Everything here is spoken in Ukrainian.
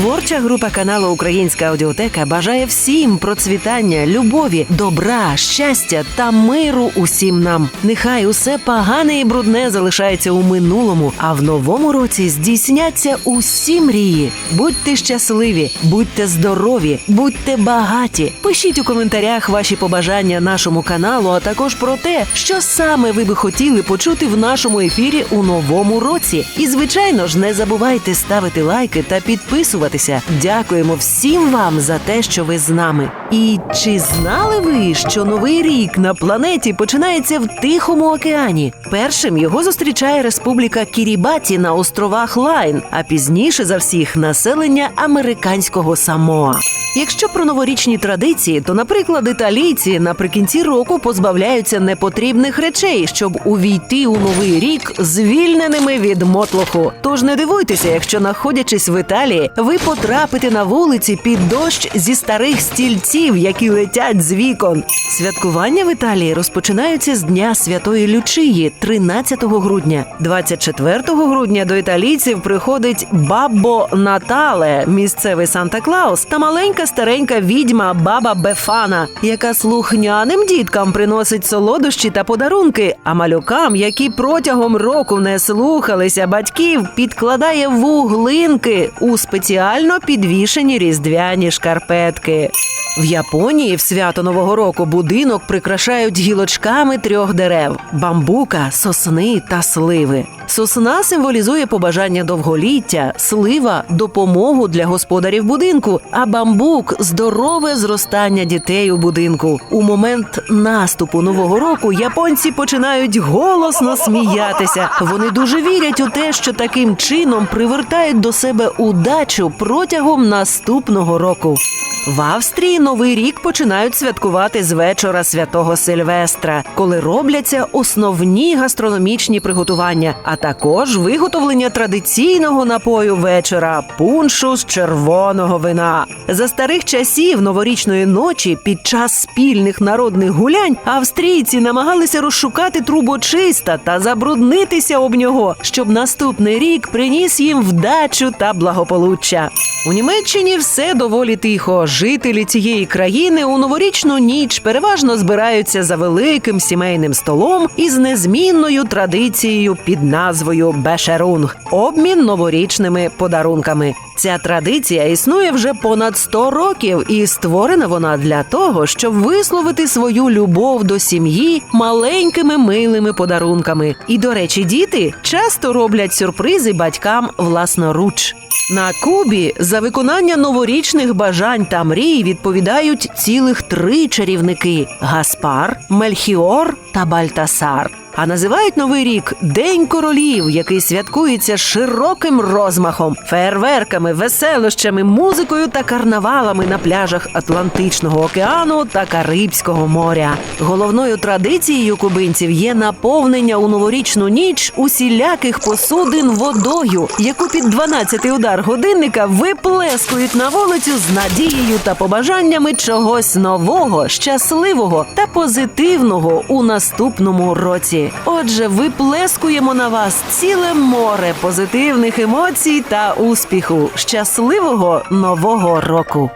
Творча група каналу Українська аудіотека бажає всім процвітання, любові, добра, щастя та миру усім нам. Нехай усе погане і брудне залишається у минулому, а в новому році здійсняться усі мрії. Будьте щасливі, будьте здорові, будьте багаті. Пишіть у коментарях ваші побажання нашому каналу, а також про те, що саме ви би хотіли почути в нашому ефірі у новому році. І звичайно ж, не забувайте ставити лайки та підписуватися. Дякуємо всім вам за те, що ви з нами. І чи знали ви, що новий рік на планеті починається в Тихому океані? Першим його зустрічає Республіка Кірібаті на островах Лайн, а пізніше за всіх населення американського Самоа. Якщо про новорічні традиції, то, наприклад, італійці наприкінці року позбавляються непотрібних речей, щоб увійти у новий рік звільненими від мотлоху. Тож не дивуйтеся, якщо, знаходячись в Італії, ви потрапите на вулиці під дощ зі старих стільців, які летять з вікон. Святкування в Італії розпочинаються з Дня Святої Лючії, 13 грудня. 24 грудня до італійців приходить Баббо Натале, місцевий Санта Клаус та маленька старенька відьма баба Бефана, яка слухняним діткам приносить солодощі та подарунки, а малюкам, які протягом року не слухалися батьків, підкладає вуглинки у спеціально підвішені різдвяні шкарпетки. В Японії в свято Нового року будинок прикрашають гілочками трьох дерев: бамбука, сосни та сливи. Сосна символізує побажання довголіття, слива допомогу для господарів будинку, а бамбук здорове зростання дітей у будинку. У момент наступу нового року японці починають голосно сміятися. Вони дуже вірять у те, що таким чином привертають до себе удачу протягом наступного року. В Австрії новий рік починають святкувати з вечора святого Сильвестра, коли робляться основні гастрономічні приготування, а також виготовлення традиційного напою вечора пуншу з червоного вина. За старих часів новорічної ночі під час спільних народних гулянь австрійці намагалися розшукати трубочиста та забруднитися об нього, щоб наступний рік приніс їм вдачу та благополуччя. У Німеччині все доволі тихо. Жителі цієї країни у новорічну ніч переважно збираються за великим сімейним столом із незмінною традицією під назвою Бешерунг обмін новорічними подарунками. Ця традиція існує вже понад 100 років, і створена вона для того, щоб висловити свою любов до сім'ї маленькими милими подарунками. І, до речі, діти часто роблять сюрпризи батькам власноруч. На Кубі за виконання новорічних бажань та мрій відповідають цілих три чарівники: Гаспар, Мельхіор та Бальтасар. А називають новий рік День королів, який святкується широким розмахом, фейерверками, веселощами, музикою та карнавалами на пляжах Атлантичного океану та Карибського моря. Головною традицією кубинців є наповнення у новорічну ніч усіляких посудин водою, яку під 12 удар годинника виплескують на вулицю з надією та побажаннями чогось нового, щасливого та позитивного у наступному році. Отже, виплескуємо на вас ціле море позитивних емоцій та успіху. Щасливого нового року!